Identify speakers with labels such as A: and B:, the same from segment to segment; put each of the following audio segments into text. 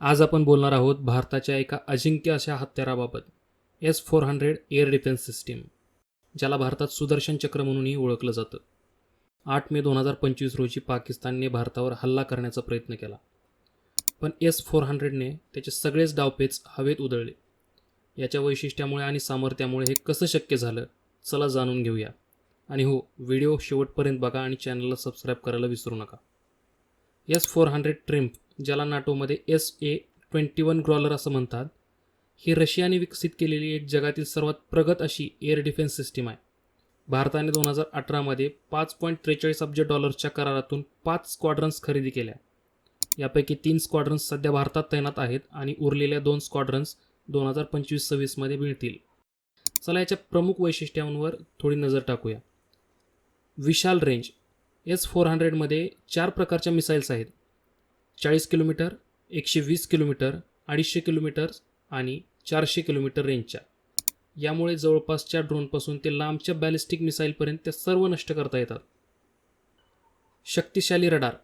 A: आज आपण बोलणार आहोत भारताच्या एका अजिंक्य अशा हत्याराबाबत. S four hundred air defence system ज्याला भारतात सुदर्शन चक्र म्हणूनही ओळखलं जातं. आठ मे दोन हजार पंचवीस रोजी पाकिस्तानने भारतावर हल्ला करण्याचा प्रयत्न केला. पण एस फोर हंड्रेडने त्याचे सगळेच डावपेच हवेत उधळले. याच्या वैशिष्ट्यामुळे आणि सामर्थ्यामुळे हे कसं शक्य झालं चला जाणून घेऊया. आणि हो व्हिडिओ शेवटपर्यंत बघा आणि चॅनलला सबस्क्राईब करायला विसरू नका. एस फोर हंड्रेड ट्रिम्प ज्याला नाटोमध्ये S A twenty one Growler असं म्हणतात ही रशियाने विकसित केलेली एक जगातील सर्वात प्रगत अशी एअर डिफेन्स सिस्टीम आहे. भारताने दोन हजार अठरामध्ये पाच पॉईंट त्रेचाळीस अब्ज डॉलर्सच्या करारातून पाच स्क्वाड्रन्स खरेदी केल्या. यापैकी तीन स्क्वाड्रन्स सध्या भारतात तैनात आहेत आणि उरलेल्या दोन स्क्वाड्रन्स दोन हजार पंचवीस सव्वीसमध्ये मिळतील. चला याच्या प्रमुख वैशिष्ट्यांवर थोडी नजर टाकूया. विशाल रेंज एस फोर हंड्रेडमध्ये चार प्रकारच्या मिसाईल्स आहेत. चाळीस किलोमीटर एकशे वीस किलोमीटर अडीचशे किलोमीटर आणि चारशे किलोमीटर रेंजच्या. यामुळे जवळपासच्या ड्रोनपासून ते लांबच्या बॅलिस्टिक मिसाईलपर्यंत त्या सर्व नष्ट करता येतात. शक्तिशाली रडार.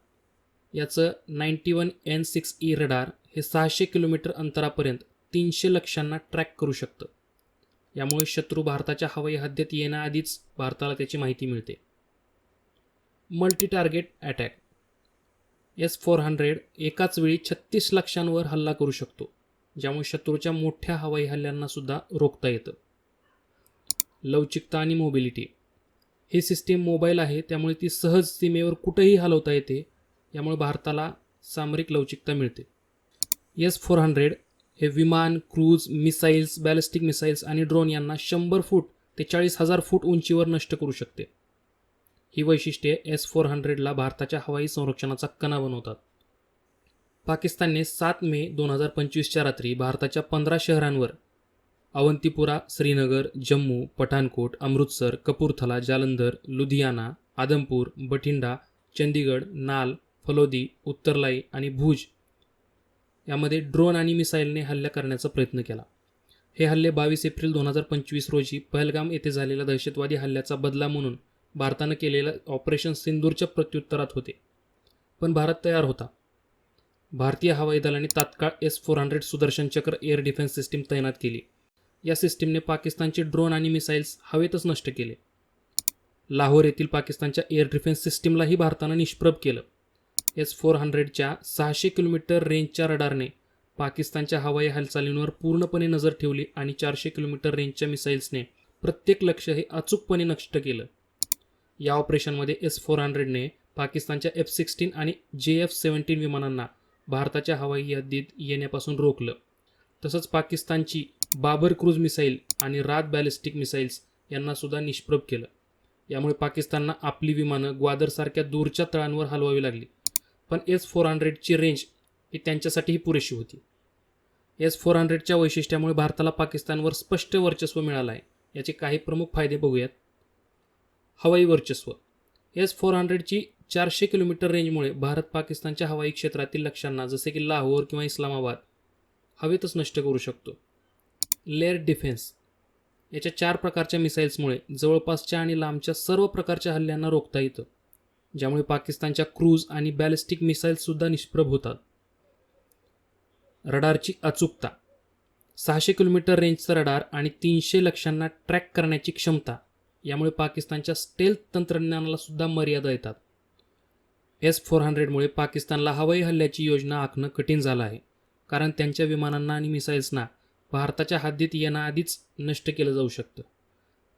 A: याचं ninety one N six E radar हे सहाशे किलोमीटर अंतरापर्यंत तीनशे लक्षांना ट्रॅक करू शकतं. यामुळे शत्रू भारताच्या हवाई हद्दीत येण्याआधीच भारताला त्याची माहिती मिळते. Multi target attack S four hundred एकाच वेळी छत्तीस लक्षांवर हल्ला करू शकतो ज्यामुळे शत्रूच्या मोठ्या हवाई हल्ल्यांना सुद्धा रोखता येतं. लवचिकता आणि मोबिलिटी ही सिस्टीम मोबाईल आहे त्यामुळे ती सहज सीमेवर कुठेही हलवता येते यामुळे भारताला सामरिक लवचिकता मिळते. एस फोर हंड्रेड हे विमान क्रूज मिसाईल्स बॅलिस्टिक मिसाईल्स आणि ड्रोन यांना शंभर फूट ते चाळीस हजार फूट उंचीवर नष्ट करू शकते. ही वैशिष्ट्ये एस फोर हंड्रेडला भारताच्या हवाई संरक्षणाचा कणा बनवतात. पाकिस्तानने सात मे दोन हजार पंचवीसच्या रात्री भारताच्या पंधरा शहरांवर अवंतीपुरा श्रीनगर जम्मू पठाणकोट अमृतसर कपूरथला जालंधर लुधियाना आदमपूर बठिंडा चंदीगड नाल फलोदी उत्तरलाई आणि भुज यामध्ये ड्रोन आणि मिसाईलने हल्ला करण्याचा प्रयत्न केला. हे हल्ले बावीस एप्रिल दोन हजार पंचवीस रोजी पहलगाम येथे झालेल्या दहशतवादी हल्ल्याचा बदला म्हणून भारतानं केलेलं ऑपरेशन सिंदूरच्या प्रत्युत्तरात होते. पण भारत तयार होता. भारतीय हवाई दलाने तात्काळ एस फोर हंड्रेड सुदर्शन चक्र एअर डिफेन्स सिस्टीम तैनात केली. या सिस्टीमने पाकिस्तानचे ड्रोन आणि मिसाईल्स हवेतच नष्ट केले. लाहोर येथील पाकिस्तानच्या एअर डिफेन्स सिस्टीमलाही भारतानं निष्प्रभ केलं. एस फोर हंड्रेडच्या सहाशे किलोमीटर रेंजच्या रडारने पाकिस्तानच्या हवाई हालचालींवर पूर्णपणे नजर ठेवली आणि चारशे किलोमीटर रेंजच्या मिसाईल्सने प्रत्येक लक्ष हे अचूकपणे नष्ट केलं. या ऑपरेशनमध्ये एस फोर हंड्रेडने पाकिस्तानच्या एफ सिक्स्टीन आणि जे एफ सेवन्टीन विमानांना भारताच्या हवाई हद्दीत येण्यापासून रोखलं. तसंच पाकिस्तानची बाबर क्रूज मिसाईल आणि रात बॅलिस्टिक मिसाईल्स यांनासुद्धा निष्प्रभ केलं. यामुळे पाकिस्तानला आपली विमानं ग्वादरसारख्या दूरच्या तळांवर हलवावी लागली. पण एस फोर हंड्रेडची रेंज ही त्यांच्यासाठीही पुरेशी होती. एस फोर हंड्रेडच्या वैशिष्ट्यामुळे भारताला पाकिस्तानवर स्पष्ट वर्चस्व मिळालं आहे याचे काही प्रमुख फायदे बघूयात. हवाई वर्चस्व. एस फोर हंड्रेडची चारशे किलोमीटर रेंजमुळे भारत पाकिस्तानच्या हवाई क्षेत्रातील लक्ष्यांना जसे की लाहोर किंवा इस्लामाबाद हवेतच नष्ट करू शकतो. Layer defence. याच्या चार प्रकारच्या मिसाईल्समुळे जवळपासच्या आणि लांबच्या सर्व प्रकारच्या हल्ल्यांना रोखता येतं ज्यामुळे पाकिस्तानच्या क्रूज आणि बॅलिस्टिक मिसाईल्ससुद्धा निष्प्रभ होतात. रडारची अचूकता. सहाशे किलोमीटर रेंजचा रडार आणि तीनशे लक्ष्यांना ट्रॅक करण्याची क्षमता. यामुळे पाकिस्तानच्या स्टेल्थ तंत्रज्ञानाला सुद्धा मर्यादा येतात. एस फोर हंड्रेडमुळे पाकिस्तानला हवाई हल्ल्याची योजना आखणं कठीण झालं आहे. कारण त्यांच्या विमानांना आणि मिसाईल्सना भारताच्या हद्दीत येण्याआधीच नष्ट केलं जाऊ शकतं.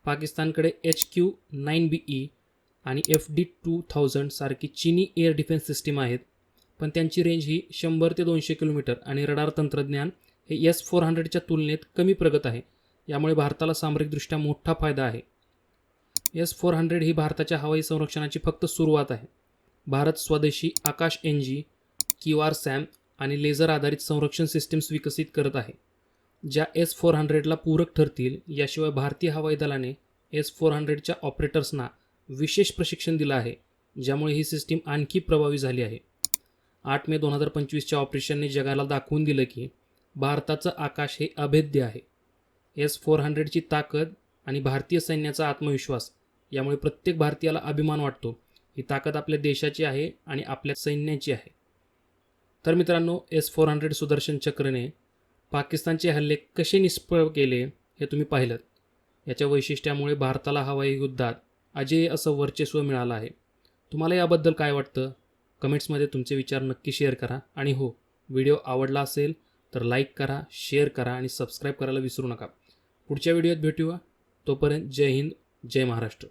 A: पाकिस्तानकडे H Q nine B E आणि एफ डी टू थाउजंड सारखी चिनी एअर डिफेन्स सिस्टीम आहेत. पण त्यांची रेंज ही शंभर ते दोनशे किलोमीटर आणि रडार तंत्रज्ञान हे एस फोर हंड्रेडच्या तुलनेत कमी प्रगत आहे. यामुळे भारताला सामरिकदृष्ट्या मोठा फायदा आहे. एस फोर हंड्रेड ही भारताच्या हवाई संरक्षणाची फक्त सुरुवात आहे. भारत स्वदेशी Akash N G R SAM आणि लेझर आधारित संरक्षण सिस्टीम्स विकसित करत आहे. ज्या एस फोर हंड्रेडला पूरक ठरतील याशिवाय भारतीय हवाई दलाने एस फोर हंड्रेडच्या ऑपरेटर्सना विशेष प्रशिक्षण दिलं आहे ज्यामुळे ही सिस्टीम आणखी प्रभावी झाली आहे. आठ मे दोन हजार पंचवीसच्या ऑपरेशनने जगाला दाखवून दिलं की भारताचं आकाश हे अभेद्य आहे. एस फोर हंड्रेडची ताकद आणि भारतीय सैन्याचा आत्मविश्वास यामुळे प्रत्येक भारतीयाला अभिमान वाटतो. ही ताकद आपल्या देशाची आहे आणि आपल्या सैन्याची आहे. तर मित्रांनो एस फोर हंड्रेड सुदर्शन चक्रने पाकिस्तानचे हल्ले कसे निष्फळ केले हे तुम्ही पाहिलं. याच्या वैशिष्ट्यामुळे भारताला हवाई युद्धात अजय असं वर्चस्व मिळालं आहे. तुम्हाला याबद्दल काय वाटतं? कमेंट्समध्ये तुमचे विचार नक्की शेअर करा. आणि हो व्हिडिओ आवडला असेल तर लाईक करा शेअर करा आणि सबस्क्राईब करायला विसरू नका. पुढच्या व्हिडिओत भेटूया. तोपर्यंत जय हिंद जय महाराष्ट्र.